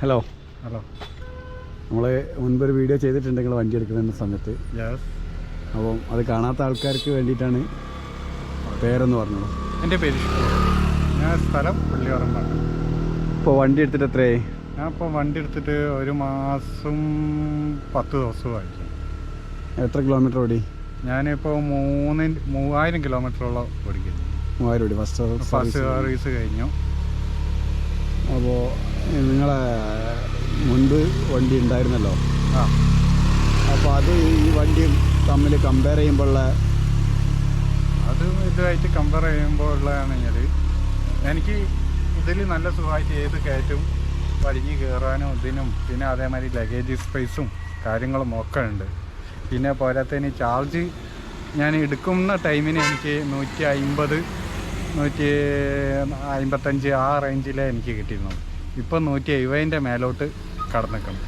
Hello hello നമ്മൾ മുൻപൊരു video ചെയ്തിട്ടുണ്ട് നിങ്ങൾ വണ്ടി എടുക്കുന്ന സമയത്ത്. അപ്പം അത് കാണാത്ത ആൾക്കാർക്ക് വേണ്ടിയിട്ടാണ് പേരെന്ന് പറഞ്ഞത് എന്റെ പേര് ഞാൻ സ്ഥലം പുള്ളിയോറമ്പാണ് ഇപ്പോൾ വണ്ടി എടുത്തിട്ട് എത്രയായി? ഞാൻ ഇപ്പോൾ വണ്ടി എടുത്തിട്ട് ഒരു മാസം പത്ത് ദിവസമായി എത്ര കിലോമീറ്റർ ഓടി? ഞാനിപ്പോൾ മൂന്ന് മൂവായിരം കിലോമീറ്ററോളം ഓടിക്കുന്നു. മൂവായിരം ഓടി. ഫസ്റ്റ് ഫസ്റ്റ് സർവീസ് കഴിഞ്ഞു. അപ്പോൾ നിങ്ങളെ മുൻപ് വണ്ടി ഉണ്ടായിരുന്നല്ലോ. അപ്പോൾ അത് ഈ വണ്ടി തമ്മിൽ കമ്പയർ ചെയ്യുമ്പോഴുള്ള അത് ഇതുമായിട്ട് കമ്പയർ ചെയ്യുമ്പോൾ ഉള്ളതാണെങ്കിൽ എനിക്ക് ഇതിൽ നല്ല സുഖമായിട്ട് ഏത് കയറ്റും വലിഞ്ഞ് കയറാനും ഇതിനും പിന്നെ അതേമാതിരി ലഗേജ് സ്പേസും കാര്യങ്ങളും ഒക്കെ ഉണ്ട്. പിന്നെ പോരാത്തതിന് ചാർജ് ഞാൻ എടുക്കുന്ന ടൈമിന് എനിക്ക് നൂറ്റി അമ്പത് നൂറ്റി അമ്പത്തഞ്ച് ആ റേഞ്ചിലേ എനിക്ക് കിട്ടിയിരുന്നത്. ഇപ്പം നൂറ്റി എഴുപതിന്റെ മേലോട്ട് കടന്നിക്കണം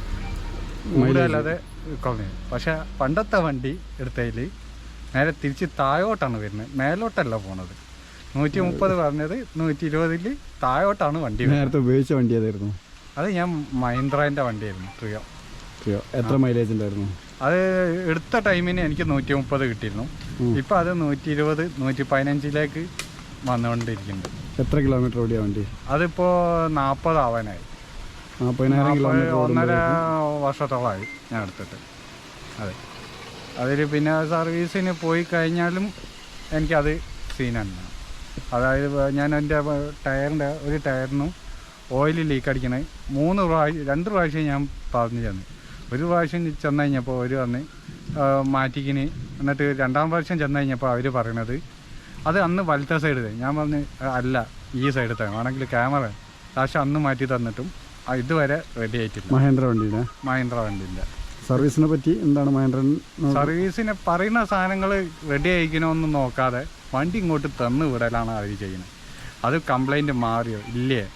കൂടുതലല്ലാതെ കുറഞ്ഞു. പക്ഷേ പണ്ടത്തെ വണ്ടി എടുത്തതിൽ നേരെ തിരിച്ച് താഴോട്ടാണ് വരുന്നത്. മേലോട്ടല്ല പോണത്. നൂറ്റി മുപ്പത് പറഞ്ഞത് നൂറ്റി ഇരുപതിൽ താഴോട്ടാണ് വണ്ടി നേരത്തെ ഉപയോഗിച്ച വണ്ടി ഏതായിരുന്നു? അത് ഞാൻ മഹീന്ദ്രന്റെ വണ്ടിയായിരുന്നു ട്രിയോ ട്രിയോ എത്ര മൈലേജ് ഉണ്ടായിരുന്നു? അത് എടുത്ത ടൈമിന് എനിക്ക് നൂറ്റി മുപ്പത് കിട്ടിയിരുന്നു. ഇപ്പം അത് നൂറ്റി ഇരുപത് നൂറ്റി പതിനഞ്ചിലേക്ക് വന്നുകൊണ്ടിരിക്കുന്നുണ്ട്. എത്ര കിലോമീറ്റർ ഓടിയ വണ്ടി? അതിപ്പോൾ നാൽപ്പതാവാനായി നാൽപ്പതിനായിരം നാൽപ്പത് കിലോമീറ്റർ ഒന്നര വർഷത്തോളമായി ഞാൻ എടുത്തിട്ട്. അതെ. അതിൽ പിന്നെ സർവീസിന് പോയി കഴിഞ്ഞാലും എനിക്കത് സീൻ തന്നെ അതായത് ഞാൻ എന്റെ ടയറിന്റെ ഒരു ടയറിനും ഓയിൽ ലീക്ക് അടിക്കണേ മൂന്ന് പ്രാവശ്യം രണ്ട് പ്രാവശ്യം ഞാൻ പറഞ്ഞു ചെന്ന് ഒരു പ്രാവശ്യം ചെന്ന് കഴിഞ്ഞപ്പോൾ അവർ വന്ന് മാറ്റിക്കിന്. എന്നിട്ട് രണ്ടാം പ്രാവശ്യം ചെന്ന് കഴിഞ്ഞപ്പോൾ അവർ പറയണത് അത് അന്ന് വലത്തെ സൈഡ് ഞാൻ പറഞ്ഞ് അല്ല ഈ സൈഡ് തരാം ആണെങ്കിൽ ക്യാമറ കാശ് അന്ന് മാറ്റി തന്നിട്ടും ഇതുവരെ റെഡി ആയിട്ടില്ല. മഹേന്ദ്ര വണ്ടിയുടെ? മഹേന്ദ്ര വണ്ടിന്റെ സർവീസിനെ പറ്റി എന്താണ് മഹേന്ദ്രൻ സർവീസിനെ പറയുന്ന സാധനങ്ങൾ റെഡി ആയിക്കണമെന്ന് നോക്കാതെ വണ്ടി ഇങ്ങോട്ട് തന്നു വിടലാണ് അവർ ചെയ്യുന്നത്. അത് കംപ്ലൈന്റ് മാറിയോ? ഇല്ലേ?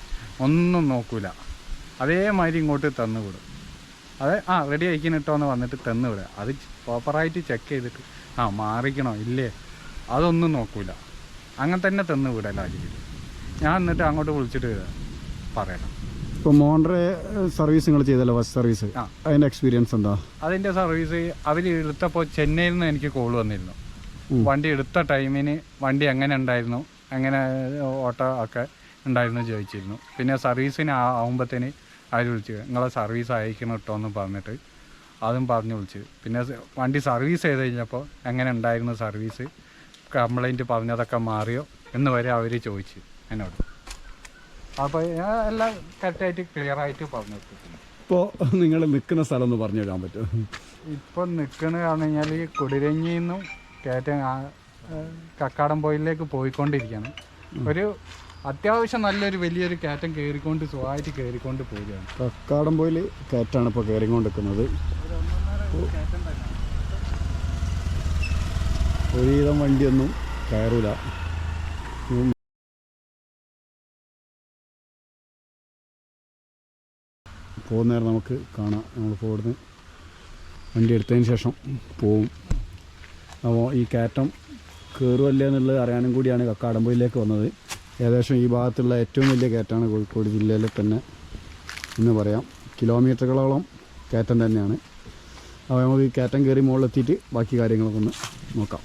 ഒന്നും നോക്കൂല. അതേമാതിരി ഇങ്ങോട്ട് തന്നു വിടും. അത് ആ റെഡി ആയിക്കണിട്ടോ എന്ന് വന്നിട്ട് തന്നു വിടുക. അത് പ്രോപ്പറായിട്ട് ചെക്ക് ചെയ്തിട്ട് ആ മാറിക്കണോ? ഇല്ലേ? അതൊന്നും നോക്കൂല. അങ്ങനെ തന്നെ തന്നു വിടലായിരിക്കും ഞാൻ എന്നിട്ട് അങ്ങോട്ട് വിളിച്ചിട്ട് പറയണം. ഇപ്പോൾ മോണ്ടറെ സർവീസ് നിങ്ങൾ ചെയ്തല്ലോ ബസ് സർവീസ് ആ. അതിന്റെ എക്സ്പീരിയൻസ് എന്താ? അതിന്റെ സർവീസ് അവർ എടുത്തപ്പോൾ ചെന്നൈയിൽ നിന്ന് എനിക്ക് കോൾ വന്നിരുന്നു. വണ്ടി എടുത്ത ടൈമിന് വണ്ടി എങ്ങനെ ഉണ്ടായിരുന്നു എങ്ങനെ ഓട്ടോ ഒക്കെ ഉണ്ടായിരുന്നു ചോദിച്ചിരുന്നു. പിന്നെ സർവീസിന് ആകുമ്പോഴത്തേന് അവർ വിളിച്ചു നിങ്ങളെ സർവീസ് അയക്കണം കേട്ടോ എന്ന് പറഞ്ഞിട്ട് അതും പറഞ്ഞു വിളിച്ചു. പിന്നെ വണ്ടി സർവീസ് ചെയ്ത് കഴിഞ്ഞപ്പോൾ എങ്ങനെ ഉണ്ടായിരുന്നു സർവീസ് കംപ്ലൈന്റ് പറഞ്ഞതൊക്കെ മാറിയോ എന്ന് വരെ അവർ ചോദിച്ചു എന്നോട്. അപ്പോൾ ഞാൻ എല്ലാം കറക്റ്റായിട്ട് ക്ലിയർ ആയിട്ട് പറഞ്ഞു ഇപ്പോൾ നിങ്ങൾ നിൽക്കുന്ന സ്ഥലം ഒന്ന് പറഞ്ഞു തരാൻ പറ്റും ഇപ്പം നിൽക്കുന്നത് പറഞ്ഞു കഴിഞ്ഞാൽ ഈ കുടിരഞ്ഞിൽ നിന്നും കയറ്റം ആ, പോയിലേക്ക് പോയിക്കൊണ്ടിരിക്കുകയാണ്. ഒരു അത്യാവശ്യം നല്ലൊരു വലിയൊരു കയറ്റം കയറിക്കൊണ്ട് സുഖമായിട്ട് കയറിക്കൊണ്ട് പോവുകയാണ്. കക്കാടം പോയിൽ കയറ്റാണ് ഇപ്പോൾ കയറിക്കൊണ്ടിരിക്കുന്നത്. ഒരുവിധം വണ്ടിയൊന്നും കയറൂല. പോകുന്ന നേരം നമുക്ക് കാണാം. നമ്മളിപ്പോൾ ഇവിടുന്ന് വണ്ടി എടുത്തതിന് ശേഷം പോവും. അപ്പോൾ ഈ കയറ്റം കയറുമല്ലേ എന്നുള്ളത് അറിയാനും കൂടിയാണ് കക്കാടംപോയിലേക്ക് വന്നത്. ഏകദേശം ഈ ഭാഗത്തുള്ള ഏറ്റവും വലിയ കയറ്റമാണ് കോഴിക്കോട് ജില്ലയിലെ തന്നെ എന്ന് പറയാം. കിലോമീറ്ററുകളോളം കയറ്റം തന്നെയാണ്. അപ്പോൾ നമുക്ക് ഈ കയറ്റം കയറി മുകളിലെത്തിയിട്ട് ബാക്കി കാര്യങ്ങളൊക്കെ ഒന്ന് നോക്കാം.